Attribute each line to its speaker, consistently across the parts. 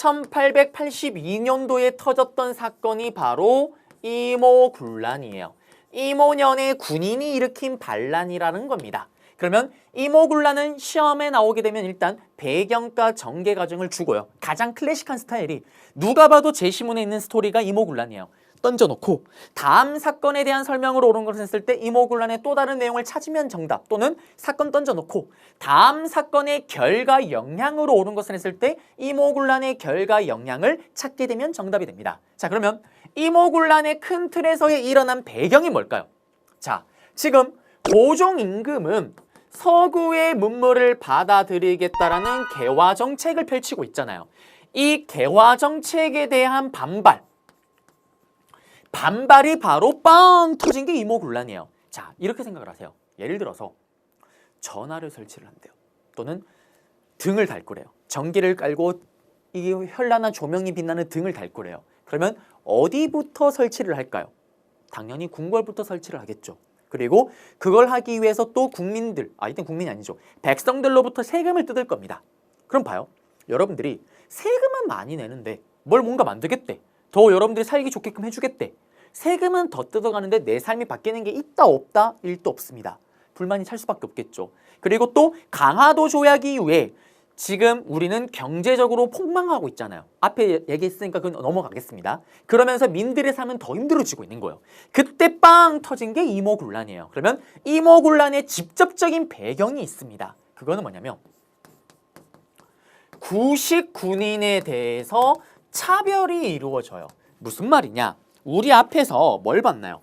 Speaker 1: 1882년도에 터졌던 사건이 바로 이모군란이에요. 이모년의 군인이 일으킨 반란이라는 겁니다. 그러면 이모군란은 시험에 나오게 되면 일단 배경과 전개 과정을 주고요. 가장 클래식한 스타일이 누가 봐도 제시문에 있는 스토리가 이모군란이에요. 던져놓고 다음 사건에 대한 설명으로 옳은 것을 했을 때 이모군란의 또 다른 내용을 찾으면 정답 또는 사건 던져놓고 다음 사건의 결과 영향으로 옳은 것을 했을 때 이모군란의 결과 영향을 찾게 되면 정답이 됩니다. 자 그러면 이모군란의 큰 틀에서의 일어난 배경이 뭘까요? 자 지금 고종 임금은 서구의 문물을 받아들이겠다라는 개화 정책을 펼치고 있잖아요. 이 개화 정책에 대한 반발 반발이 바로 빵 터진 게 이모군란이에요. 자, 이렇게 생각을 하세요. 예를 들어서 전화를 설치를 한대요. 또는 등을 달 거래요. 전기를 깔고 이 현란한 조명이 빛나는 등을 달 거래요. 그러면 어디부터 설치를 할까요? 당연히 궁궐부터 설치를 하겠죠. 그리고 그걸 하기 위해서 또 국민들, 아 이땐 국민이 아니죠. 백성들로부터 세금을 뜯을 겁니다. 그럼 봐요. 여러분들이 세금은 많이 내는데 뭘 뭔가 만들겠대. 더 여러분들이 살기 좋게끔 해주겠대. 세금은 더 뜯어가는데 내 삶이 바뀌는 게 있다 없다? 일도 없습니다. 불만이 찰 수밖에 없겠죠. 그리고 또 강화도 조약 이후에 지금 우리는 경제적으로 폭망하고 있잖아요. 앞에 얘기했으니까 그건 넘어가겠습니다. 그러면서 민들의 삶은 더 힘들어지고 있는 거예요. 그때 빵 터진 게 이모군란이에요. 그러면 이모군란의 직접적인 배경이 있습니다. 그거는 뭐냐면 구식 군인에 대해서 차별이 이루어져요. 무슨 말이냐? 우리 앞에서 뭘 봤나요?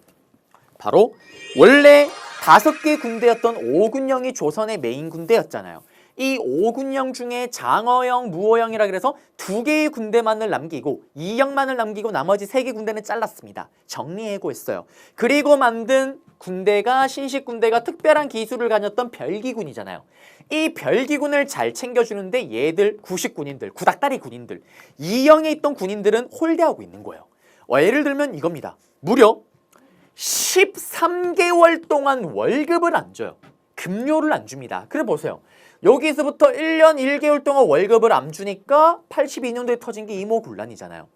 Speaker 1: 바로 원래 다섯 개 군대였던 오군영이 조선의 메인 군대였잖아요. 이 오군영 중에 장어영, 무호영이라 그래서 두 개의 군대만을 남기고 이영만을 남기고 나머지 세 개 군대는 잘랐습니다. 정리해고했어요. 그리고 만든 군대가 신식 군대가 특별한 기술을 가졌던 별기군이잖아요. 이 별기군을 잘 챙겨주는데 얘들 구식 군인들, 구닥다리 군인들, 이영에 있던 군인들은 홀대하고 있는 거예요. 어, 예를 들면 이겁니다. 무려 13개월 동안 월급을 안 줘요. 급료를 안 줍니다. 그래 보세요. 여기서부터 1년 1개월 동안 월급을 안 주니까 82년도에 터진 게 이모군란이잖아요.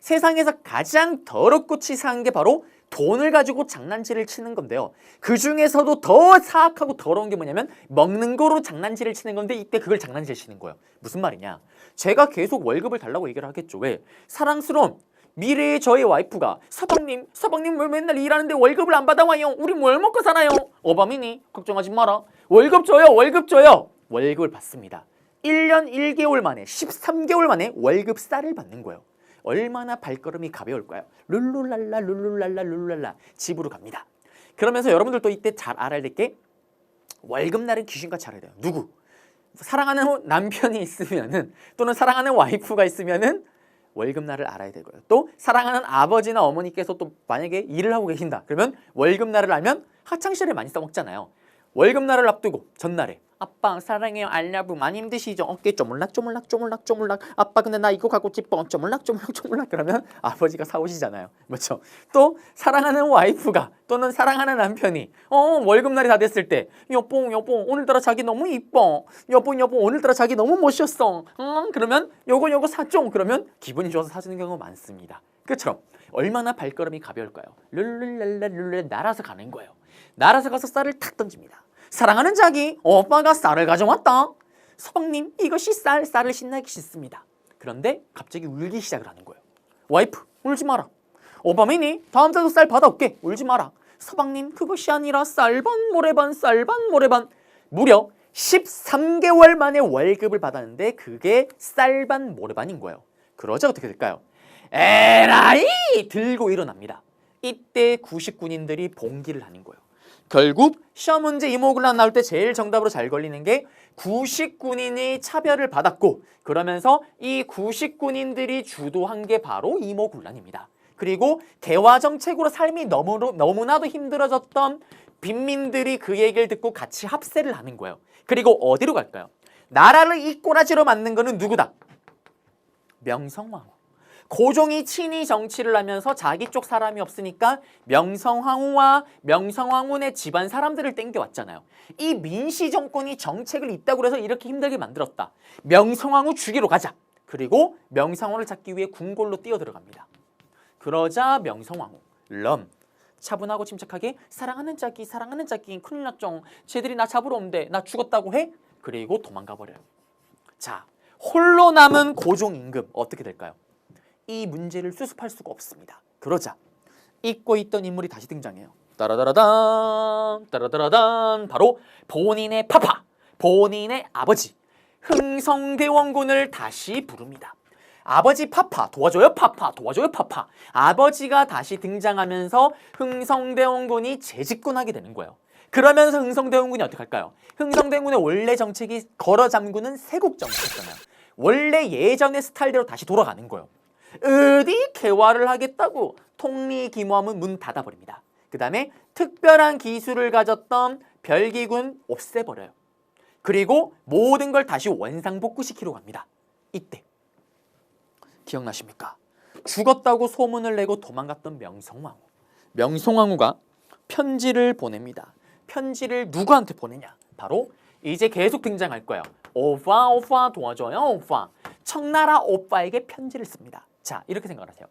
Speaker 1: 세상에서 가장 더럽고 치사한 게 바로 돈을 가지고 장난질을 치는 건데요. 그 중에서도 더 사악하고 더러운 게 뭐냐면 먹는 거로 장난질을 치는 건데 이때 그걸 장난질 치는 거예요. 무슨 말이냐? 제가 계속 월급을 달라고 얘기를 하겠죠. 왜? 사랑스러운 미래의 저의 와이프가 서방님, 서방님 왜 맨날 일하는데 월급을 안 받아와요? 우리 뭘 먹고 살아요? 어바미니 걱정하지 마라. 월급 줘요, 월급 줘요. 월급을 받습니다. 1년 1개월 만에 13개월 만에 월급 쌀을 받는 거예요. 얼마나 발걸음이 가벼울까요? 룰루랄라 룰루랄라 룰루랄라 집으로 갑니다. 그러면서 여러분들도 이때 잘 알아야 될 게 월급날은 귀신같이 알아야 돼요. 누구? 사랑하는 남편이 있으면은 또는 사랑하는 와이프가 있으면은 월급날을 알아야 되고요. 또 사랑하는 아버지나 어머니께서 또 만약에 일을 하고 계신다. 그러면 월급날을 알면 학창 시절에 많이 써먹잖아요. 월급날을 앞두고 전날에 아빠 사랑해요. 알라브 많이 힘드시죠? 어깨 쪼물락 쪼물락 쪼물락 쪼물락. 아빠 근데 나 이거 갖고 싶어. 쪼물락 쪼물락 쪼물락. 그러면 아버지가 사오시잖아요. 그렇죠? 또 사랑하는 와이프가 또는 사랑하는 남편이 어 월급날이 다 됐을 때. 여보 여보 오늘따라 자기 너무 이뻐. 여보 여보 오늘따라 자기 너무 멋있었어. 응? 그러면 요거 요거 사줘. 그러면 기분이 좋아서 사주는 경우가 많습니다. 그처럼 얼마나 발걸음이 가벼울까요? 룰룰랄라 룰룰 날아서 가는 거예요 날아서 가서 쌀을 탁 던집니다 사랑하는 자기 오빠가 쌀을 가져왔다. 서방님 이것이 쌀 쌀을 신나게 씻습니다. 그런데 갑자기 울기 시작을 하는 거예요. 와이프 울지 마라. 오바매니 다음 달도 쌀 받아올게 울지 마라. 서방님 그것이 아니라 쌀반 모래반 쌀반 모래반 무려 13개월 만에 월급을 받았는데 그게 쌀반 모래반인 거예요. 그러자 어떻게 될까요? 에라이 들고 일어납니다. 이때 구식군인들이 봉기를 하는 거예요. 결국 시험 문제 이모군란 나올 때 제일 정답으로 잘 걸리는 게 구식군인이 차별을 받았고 그러면서 이 구식군인들이 주도한 게 바로 이모군란입니다. 그리고 개화 정책으로 삶이 너무, 너무나도 힘들어졌던 빈민들이 그 얘기를 듣고 같이 합세를 하는 거예요. 그리고 어디로 갈까요? 나라를 이 꼬라지로 만든 거는 누구다? 명성황후. 고종이 친히 정치를 하면서 자기 쪽 사람이 없으니까 명성황후와 명성황후의 집안 사람들을 땡겨왔잖아요. 이 민씨 정권이 정책을 있다고 해서 이렇게 힘들게 만들었다. 명성황후 죽이러 가자. 그리고 명성황후를 찾기 위해 궁궐로 뛰어 들어갑니다. 그러자 명성황후 럼 차분하고 침착하게 사랑하는 짝이 사랑하는 짝이 큰일 났죠. 쟤들이 나 잡으러 온대. 나 죽었다고 해? 그리고 도망가 버려요. 자, 홀로 남은 고종 임금 어떻게 될까요? 이 문제를 수습할 수가 없습니다. 그러자 잊고 있던 인물이 다시 등장해요. 따라다라단 따라다라단 바로 본인의 파파 본인의 아버지 흥성대원군을 다시 부릅니다. 아버지 파파 도와줘요 파파 도와줘요 파파 아버지가 다시 등장하면서 흥성대원군이 재집권하게 되는 거예요. 그러면서 흥성대원군이 어떻게 할까요? 흥성대원군의 원래 정책이 걸어 잠그는 세국 정책이잖아요. 원래 예전의 스타일대로 다시 돌아가는 거예요. 어디 개화를 하겠다고 통리기모함은 문 닫아버립니다. 그 다음에 특별한 기술을 가졌던 별기군 없애버려요. 그리고 모든 걸 다시 원상복구시키러 갑니다. 이때 기억나십니까? 죽었다고 소문을 내고 도망갔던 명성왕후. 명성왕후가 편지를 보냅니다. 편지를 누구한테 보내냐? 바로 이제 계속 등장할 거예요. 오빠 오빠 도와줘요 오빠. 청나라 오빠에게 편지를 씁니다. 자 이렇게 생각을 하세요.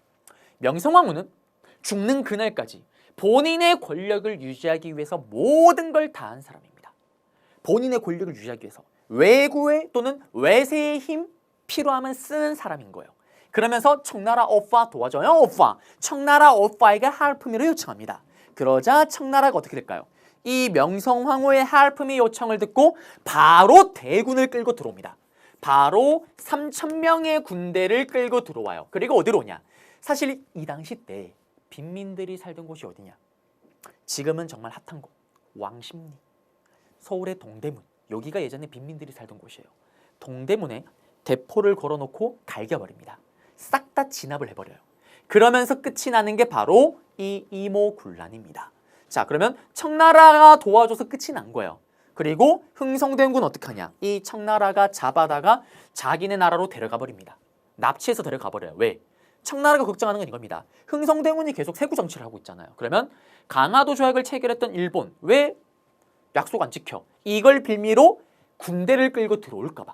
Speaker 1: 명성왕후는 죽는 그날까지 본인의 권력을 유지하기 위해서 모든 걸 다한 사람입니다. 본인의 권력을 유지하기 위해서 외구의 또는 외세의 힘 필요하면 쓰는 사람인 거예요. 그러면서 청나라 오빠 도와줘요 오빠. 청나라 오빠에게 할품이를 요청합니다. 그러자 청나라가 어떻게 될까요? 이 명성황후의 할품이 요청을 듣고 바로 대군을 끌고 들어옵니다. 바로 3천 명의 군대를 끌고 들어와요. 그리고 어디로 오냐? 사실 이 당시 때 빈민들이 살던 곳이 어디냐? 지금은 정말 핫한 곳 왕십리, 서울의 동대문. 여기가 예전에 빈민들이 살던 곳이에요. 동대문에 대포를 걸어놓고 갈겨버립니다. 싹 다 진압을 해버려요. 그러면서 끝이 나는 게 바로 이 이모군란입니다. 자 그러면 청나라가 도와줘서 끝이 난 거예요. 그리고 흥성대군은 어떻게 하냐? 이 청나라가 잡아다가 자기네 나라로 데려가 버립니다. 납치해서 데려가 버려요. 왜? 청나라가 걱정하는 건 이겁니다. 흥성대군이 계속 세구 정치를 하고 있잖아요. 그러면 강화도 조약을 체결했던 일본 왜 약속 안 지켜? 이걸 빌미로 군대를 끌고 들어올까 봐.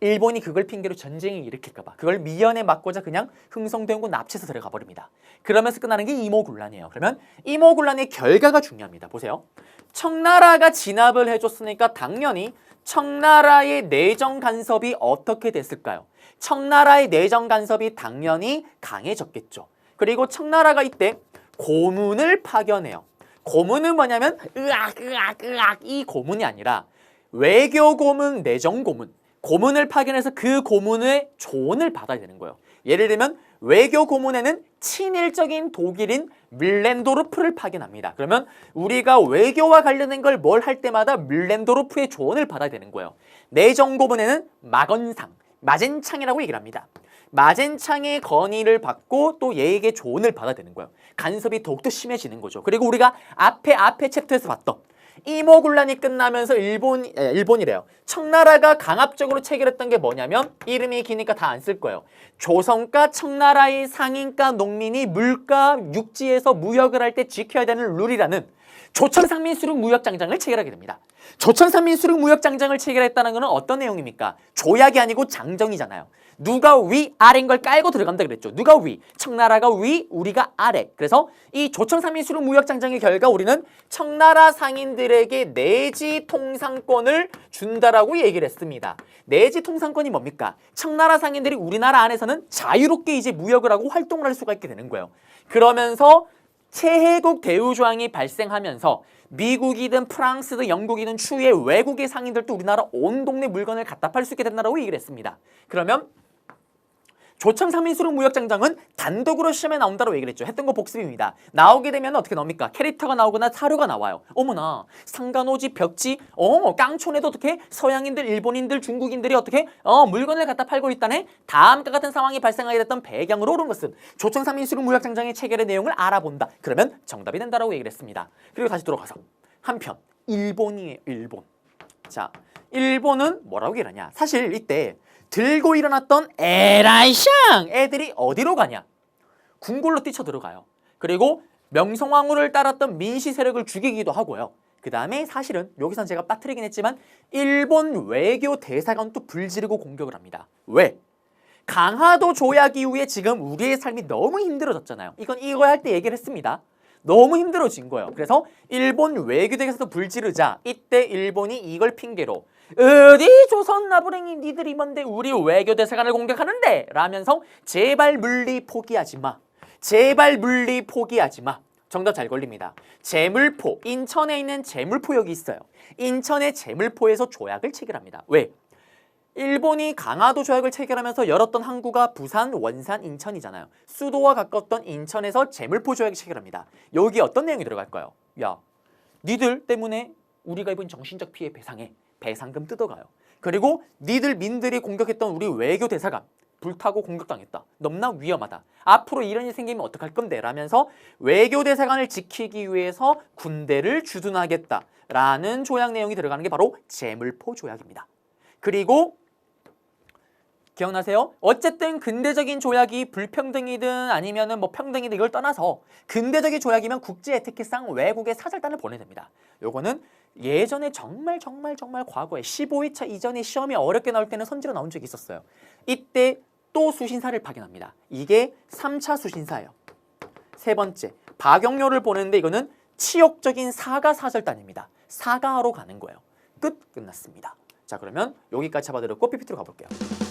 Speaker 1: 일본이 그걸 핑계로 전쟁을 일으킬까 봐. 그걸 미연에 막고자 그냥 흥성대군 납치해서 들어가 버립니다. 그러면서 끝나는 게 이모군란이에요. 그러면 이모군란의 결과가 중요합니다. 보세요. 청나라가 진압을 해줬으니까 당연히 청나라의 내정 간섭이 어떻게 됐을까요? 청나라의 내정 간섭이 당연히 강해졌겠죠. 그리고 청나라가 이때 고문을 파견해요. 고문은 뭐냐면 으악 으악 으악 이 고문이 아니라 외교 고문, 내정 고문. 고문을 파견해서 그 고문의 조언을 받아야 되는 거예요. 예를 들면 외교 고문에는 친일적인 독일인 밀렌도르프를 파견합니다. 그러면 우리가 외교와 관련된 걸 뭘 할 때마다 밀렌도르프의 조언을 받아야 되는 거예요. 내정 고문에는 마건상, 마젠창이라고 얘기를 합니다. 마젠창의 건의를 받고 또 얘에게 조언을 받아야 되는 거예요. 간섭이 더욱더 심해지는 거죠. 그리고 우리가 앞에 앞에 챕터에서 봤던 이모군란이 끝나면서 일본 에, 일본이래요. 청나라가 강압적으로 체결했던 게 뭐냐면 이름이 기니까 다 안 쓸 거예요. 조선과 청나라의 상인과 농민이 물가 육지에서 무역을 할 때 지켜야 되는 룰이라는 조천상민 수륙 무역장장을 체결하게 됩니다. 조천상민 수륙 무역장장을 체결했다는 것은 어떤 내용입니까? 조약이 아니고 장정이잖아요. 누가 위 아래인 걸 깔고 들어간다 그랬죠. 누가 위? 청나라가 위, 우리가 아래. 그래서 이 조천상민 수륙 무역장장의 결과 우리는 청나라 상인들에게 내지 통상권을 준다라고 얘기를 했습니다. 내지 통상권이 뭡니까? 청나라 상인들이 우리나라 안에서는 자유롭게 이제 무역을 하고 활동을 할 수가 있게 되는 거예요. 그러면서 최혜국 대우조항이 발생하면서 미국이든 프랑스든 영국이든 추후에 외국의 상인들도 우리나라 온 동네 물건을 갖다 팔 수 있게 된다고 얘기를 했습니다. 그러면 조천상민수륙 무역장장은 단독으로 시험에 나온다고 얘기를 했죠. 했던 거 복습입니다. 나오게 되면 어떻게 나옵니까? 캐릭터가 나오거나 사료가 나와요. 어머나 상간오지 벽지 어 깡촌에도 어떻게 서양인들 일본인들 중국인들이 어떻게 어 물건을 갖다 팔고 있다네 다음과 같은 상황이 발생하게 됐던 배경으로 오른 것은 조천상민수륙 무역장장의 체결의 내용을 알아본다. 그러면 정답이 된다라고 얘기를 했습니다. 그리고 다시 돌아가서 한편 일본이에요. 일본. 자 일본은 뭐라고 얘기하냐? 사실 이때 들고 일어났던 에라이샹 애들이 어디로 가냐? 궁궐로 뛰쳐 들어가요. 그리고 명성황후를 따랐던 민시 세력을 죽이기도 하고요. 그 다음에 사실은 여기선 제가 빠뜨리긴 했지만 일본 외교 대사관도 불지르고 공격을 합니다. 왜? 강화도 조약 이후에 지금 우리의 삶이 너무 힘들어졌잖아요. 이건 이거 할 때 얘기를 했습니다. 너무 힘들어진 거예요. 그래서 일본 외교대에서도 불지르자 이때 일본이 이걸 핑계로 어디 조선 나부랭이 니들이 뭔데 우리 외교 대사관을 공격하는데 라면서 제발 물리 포기하지 마. 제발 물리 포기하지 마. 정답 잘 걸립니다. 제물포 인천에 있는 제물포역이 있어요. 인천의 제물포에서 조약을 체결합니다. 왜? 일본이 강화도 조약을 체결하면서 열었던 항구가 부산, 원산, 인천이잖아요. 수도와 가까웠던 인천에서 제물포 조약을 체결합니다. 여기 어떤 내용이 들어갈까요? 야, 니들 때문에 우리가 입은 정신적 피해 배상에 배상금 뜯어가요. 그리고 니들 민들이 공격했던 우리 외교 대사관 불타고 공격당했다. 넘나 위험하다. 앞으로 이런 일이 생기면 어떡할 건데? 라면서 외교 대사관을 지키기 위해서 군대를 주둔하겠다라는 조약 내용이 들어가는 게 바로 제물포 조약입니다. 그리고 기억나세요? 어쨌든 근대적인 조약이 불평등이든 아니면은 뭐 평등이든 이걸 떠나서 근대적인 조약이면 국제 에티켓상 외국에 사절단을 보내됩니다. 요거는 예전에 정말 정말 정말 과거에 15회차 이전에 시험이 어렵게 나올 때는 선지로 나온 적이 있었어요. 이때 또 수신사를 파견합니다. 이게 3차 수신사예요. 세 번째, 박영료를 보내는데 이거는 치욕적인 사가 사절단입니다. 사가하러 가는 거예요. 끝 끝났습니다. 자 그러면 여기까지 잡아드렸고 PPT로 가볼게요.